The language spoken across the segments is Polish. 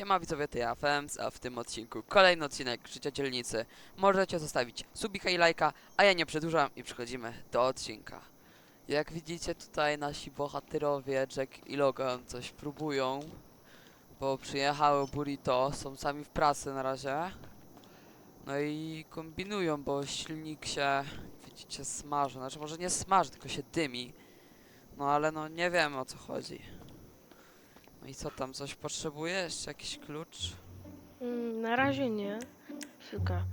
Siema widzowie, to ja Fems, a w tym odcinku kolejny odcinek Życia Dzielnicy. Możecie zostawić subika i lajka, a ja nie przedłużam i przechodzimy do odcinka. Jak widzicie tutaj nasi bohaterowie Jack i Logan coś próbują, bo przyjechały Burrito, są sami w pracy na razie. No i kombinują, bo silnik się, widzicie, smaży, znaczy może nie smaży, tylko się dymi. No ale no nie wiem o co chodzi. No i co tam, coś potrzebuje? Jeszcze jakiś klucz? Mm, Na razie nie. Chwilka.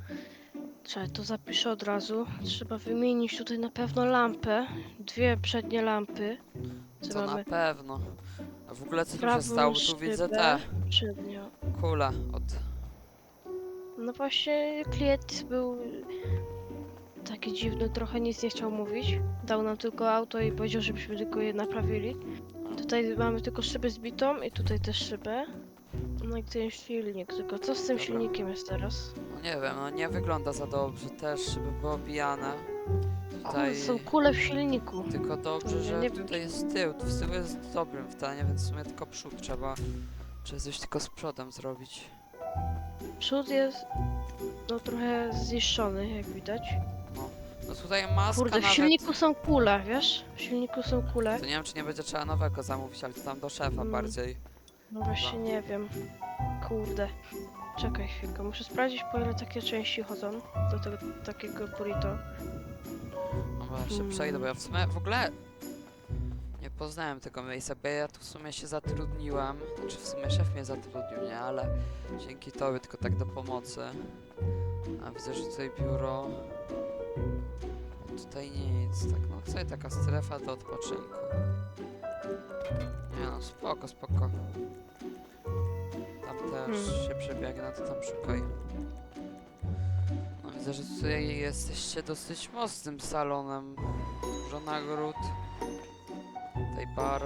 Trzeba to zapiszę od razu. Trzeba wymienić tutaj na pewno lampę. Dwie przednie lampy. Co To na mamy? pewno. A w ogóle co tu się stało? Tu widzę te Przednią. kule od... No właśnie klient był taki dziwny, trochę nic nie chciał mówić. Dał nam tylko auto i powiedział, żebyśmy tylko je naprawili. Tutaj mamy tylko szybę zbitą i tutaj też szybę. No i ten silnik, tylko co z tym Dobra. silnikiem jest teraz? No nie wiem, no nie wygląda za dobrze też, żeby było obijane. Kurde, Tutaj... są kule w silniku. Tylko dobrze, że nie wiem, tutaj jest tył. W tył jest w dobrym stanie, więc w sumie tylko przód trzeba... Trzeba coś tylko z przodem zrobić. Przód jest no trochę zniszczony, jak widać. No tutaj maska Kurde, w nawet... silniku są kule, wiesz? W silniku są kule. To nie wiem, czy nie będzie trzeba nowego zamówić, ale to tam do szefa Mm. bardziej. No właśnie nie wiem. Kurde. Czekaj chwilkę, muszę sprawdzić po ile takie części chodzą do tego takiego burrito. No bo ja się Hmm. przejdę, bo ja w sumie w ogóle nie poznałem tego miejsca, bo ja tu w sumie się zatrudniłem, czy w sumie szef mnie zatrudnił, nie, ale dzięki tobie tylko tak do pomocy. A widzę, że tutaj biuro, tutaj nic, tak no tutaj taka strefa do odpoczynku. Nie no, spoko, spoko. Tam też Hmm. się przebiegnę, to tam szukaj. No widzę, że tutaj jesteście dosyć mocnym salonem. Dużo nagród. Tutaj bar.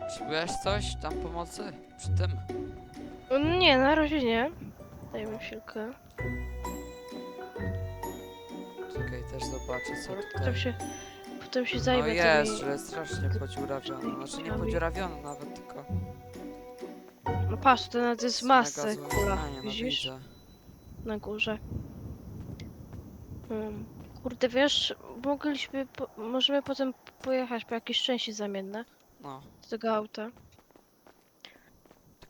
Potrzebujesz coś tam pomocy przy tym? No Nie, na razie nie. Dajmy chwilkę. Czekaj, też zobaczę co Potem tutaj. się, potem się No zajmę jest, tymi... że jest strasznie podziurawione. Znaczy nie tymi- podziurawione nawet, tylko... No patrz, to nawet jest mega masę złym kula. no Widzisz? widzę. Na górze. Hmm. Kurde, wiesz, mogliśmy, po, możemy potem pojechać po jakieś części zamienne No. do tego auta.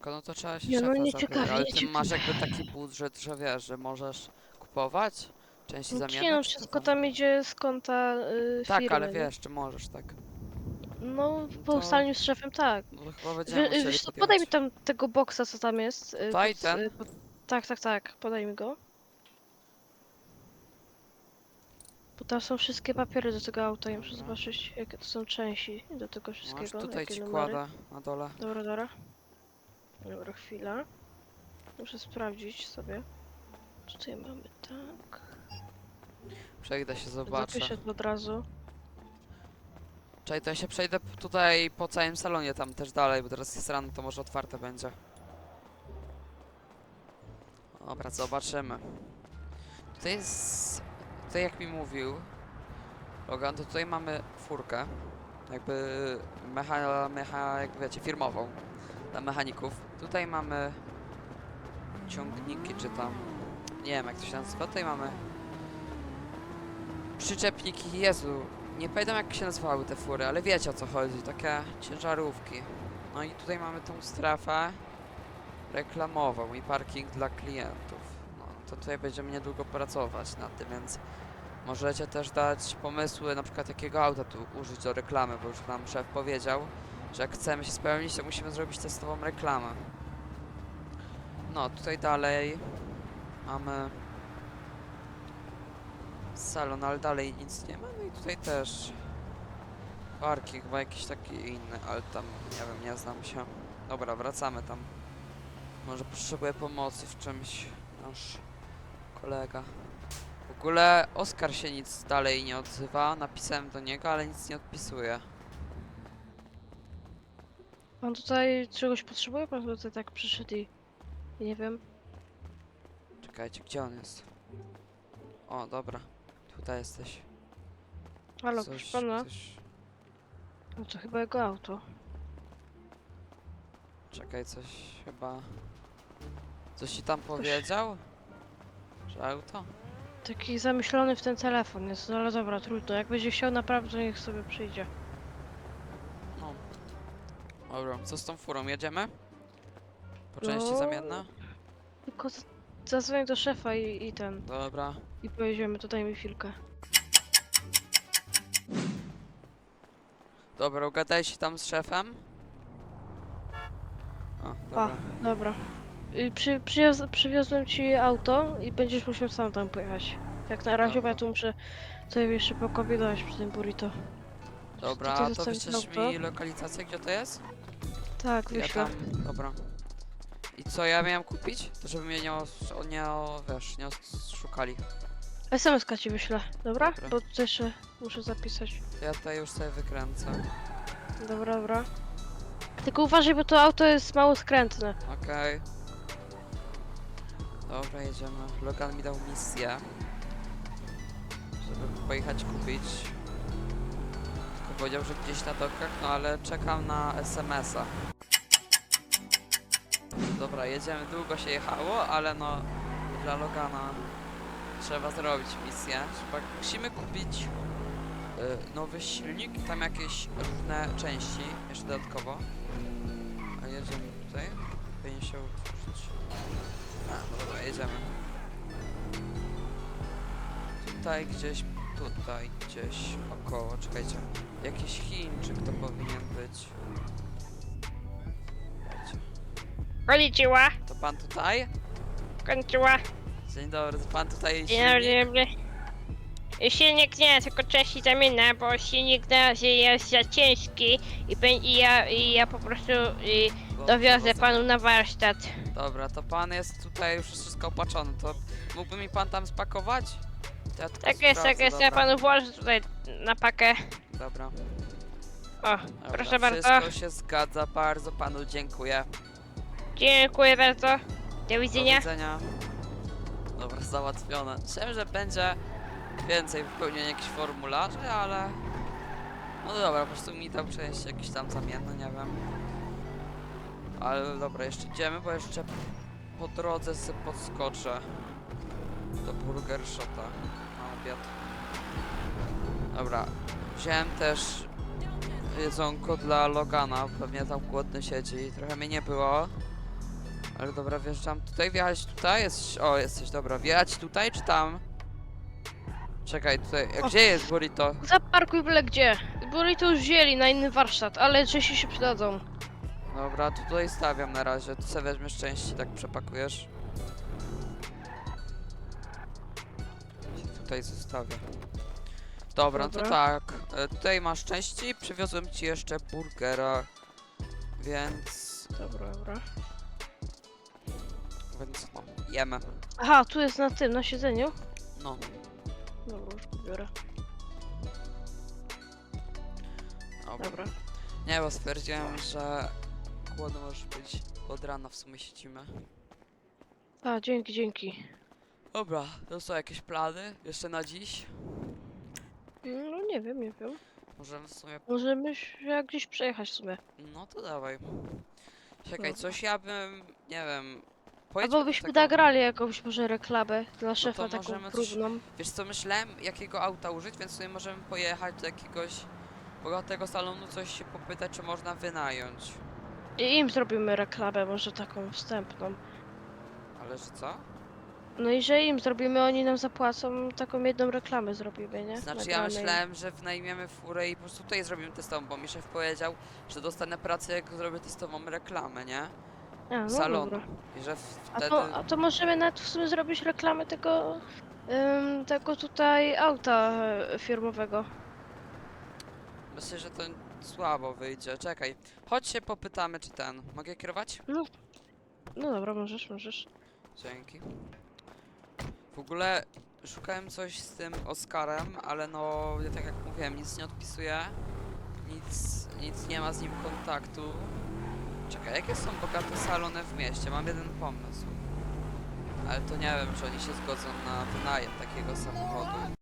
Tylko no to trzeba się Nie, no szefa nie zapytać, ciekawie, ale nie ty masz jakby taki budżet, że wiesz, że możesz kupować części No zamienne? Nie no, czy wszystko tam idzie z konta y, Tak, firmy. ale nie? wiesz, czy możesz tak. No, po to- ustaleniu z szefem tak. No to chyba będziemy Wie, musieli wiesz co, podjąć. podaj mi tam tego boksa, co tam jest. y, Tutaj ten? y, pod- Tak, tak, tak, podaj mi go. Bo tam są wszystkie papiery do tego auta, ja muszę Dobra. zobaczyć, jakie to są części do tego Masz wszystkiego. tutaj jakie ci numery. kładę na dole. Dobra, dobra. Dobra, chwila. Muszę sprawdzić sobie. Co tutaj mamy, tak. Przejdę się, zobaczę. Zapiszę to od razu. Czekaj, to ja się przejdę tutaj po całym salonie tam też dalej, bo teraz jest rano, to może otwarte będzie. Dobra, zobaczymy. Tutaj jest... Tutaj jak mi mówił Logan, to tutaj mamy furkę. Jakby mecha, mecha, jak wiecie, firmową. Dla mechaników. Tutaj mamy ciągniki, czy tam... Nie wiem jak to się nazywa. Tutaj mamy przyczepniki, Jezu, nie pamiętam jak się nazywały te fury, ale wiecie o co chodzi, takie ciężarówki. No i tutaj mamy tą strefę reklamową i parking dla klientów. No to tutaj będziemy niedługo pracować nad tym, więc możecie też dać pomysły na przykład jakiego auta tu użyć do reklamy, bo już nam szef powiedział, że jak chcemy się spełnić, to musimy zrobić testową reklamę. No, tutaj dalej mamy salon, ale dalej nic nie ma. No i tutaj też parking, chyba jakiś taki inny, ale tam nie wiem, nie znam się. Dobra, wracamy tam. Może potrzebuje pomocy w czymś nasz kolega. W ogóle Oskar się nic dalej nie odzywa. Napisałem do niego, ale nic nie odpisuje. Pan tutaj czegoś potrzebuje? Pan tutaj tak przyszedł i... i nie wiem. Czekajcie, gdzie on jest? O, dobra. Tutaj jesteś. Halo, proszę pana. coś- No to chyba jego auto. Czekaj, coś chyba... Coś ci tam powiedział? Że auto? Taki zamyślony w ten telefon jest, ale dobra, trudno. Jak będzie chciał naprawdę, niech sobie przyjdzie. Dobra, co z tą furą? Jedziemy? Po części No. zamienna? Tylko z- zadzwoń do szefa i, i ten. Dobra. I pojedziemy, to daj mi chwilkę. Dobra, ugadaj się tam z szefem. O, dobra. dobra. Y, Przy, przywióz, przywiozłem ci auto i będziesz musiał sam tam pojechać. Jak na razie, bo ja Dobra. tu muszę sobie jeszcze pokombinować przy tym burrito. Dobra, Tutaj to wyślesz auto? mi lokalizację, gdzie to jest? Tak, Ja wyślę. tam, dobra. I co ja miałem kupić? To żeby mnie nie, os, o- nie o, wiesz, nie szukali. SMS-ka ci wyślę, dobra? Dobra. Bo to jeszcze muszę zapisać. To ja tutaj już sobie wykręcę. Dobra, dobra. Tylko uważaj, bo to auto jest mało skrętne. Okej. Dobra, jedziemy. Logan mi dał misję. Żeby pojechać kupić. Tylko powiedział, że gdzieś na dokach, no ale czekam na SMS-a. Dobra, jedziemy. Długo się jechało, ale no dla Logana trzeba zrobić misję. Musimy kupić y, nowy silnik i tam jakieś różne części jeszcze dodatkowo. A jedziemy tutaj. Powinien się utworzyć. A, no dobra, jedziemy. Tutaj gdzieś, tutaj gdzieś około, czekajcie. Jakiś Chińczyk to powinien być. Konnichiwa, To pan tutaj? konnichiwa. Dzień dobry, to pan tutaj Dzień dobry, silnik? dobry. Silnik nie, tylko części zamienna, bo silnik na razie jest za ciężki i, i, ja, i ja po prostu y, Bo- dowiozę bo- panu na warsztat. Dobra, to pan jest tutaj już wszystko opatrzony, to mógłby mi pan tam spakować? To Ja tylko Tak jest, tak sprawdzę, jest, ja dobra. panu włożę tutaj na pakę. Dobra. O, Dobra, proszę bardzo. Wszystko się zgadza, bardzo panu dziękuję. Dziękuję bardzo. Do Do widzenia. widzenia. Dobra, załatwione. Myślałem, że będzie więcej wypełnienia jakichś formularzy, ale... No dobra, po prostu mi dał część jakiś tam zamienny, nie wiem. Ale dobra, jeszcze idziemy, bo jeszcze po drodze sobie podskoczę do Burger Shota na obiad. Dobra, wziąłem też jedzonko dla Logana, pewnie tam głodny siedzi, trochę mnie nie było. Ale dobra, wjeżdżam tutaj, wjechać tutaj, jest... O, jesteś, dobra, wjechać tutaj czy tam? Czekaj, tutaj, a gdzie jest burrito? Zaparkuj byle gdzie. Burrito już wzięli na inny warsztat, ale części się przydadzą. Dobra, to tutaj stawiam na razie, tu sobie weźmiesz części, tak przepakujesz. I Tutaj zostawię. Dobra, to Dobra. tak, e, tutaj masz części, przywiozłem ci jeszcze burgera, więc... Dobra, dobra. Więc no, jemy. Aha, tu jest na tym, na siedzeniu. No, Dobra, już go biorę. dobra. Dobra. Nie, bo stwierdziłem, że głodny możesz być od rana w sumie siedzimy. A, dzięki, dzięki. Dobra, to są jakieś plany jeszcze na dziś? No nie wiem, nie wiem. Możemy w sumie... Możemy się gdzieś przejechać w sumie. No to dawaj. Czekaj, No. coś ja bym... nie wiem... pojedźmy Albo do byśmy tego- nagrali jakąś może reklamę dla szefa to taką możemy coś- próbną. Wiesz co, myślałem jakiego auta użyć, więc sobie możemy pojechać do jakiegoś bogatego salonu, coś się popytać, czy można wynająć. I im zrobimy reklamę, może taką wstępną. Ale że co? No i że im zrobimy, oni nam zapłacą, taką jedną reklamę zrobimy, nie? Znaczy ja myślałem, że wynajmiemy furę i po prostu tutaj zrobimy testową, bo mi szef powiedział, że dostanę pracę jak zrobię testową reklamę, nie? A, no salonu. dobra. I że w- A wtedy... to, a to możemy nawet w sumie zrobić reklamę tego, ym, tego tutaj auta e, firmowego. Myślę, że to słabo wyjdzie. Czekaj, chodź się popytamy, czy ten. Mogę kierować? No dobra, możesz, możesz. Dzięki. W ogóle szukałem coś z tym Oskarem, ale no, ja tak jak mówiłem, nic nie odpisuje. Nic, nic nie ma z nim kontaktu. Czekaj, jakie są bogate salony w mieście? Mam jeden pomysł. Ale to nie wiem, czy oni się zgodzą na wynajem takiego samochodu.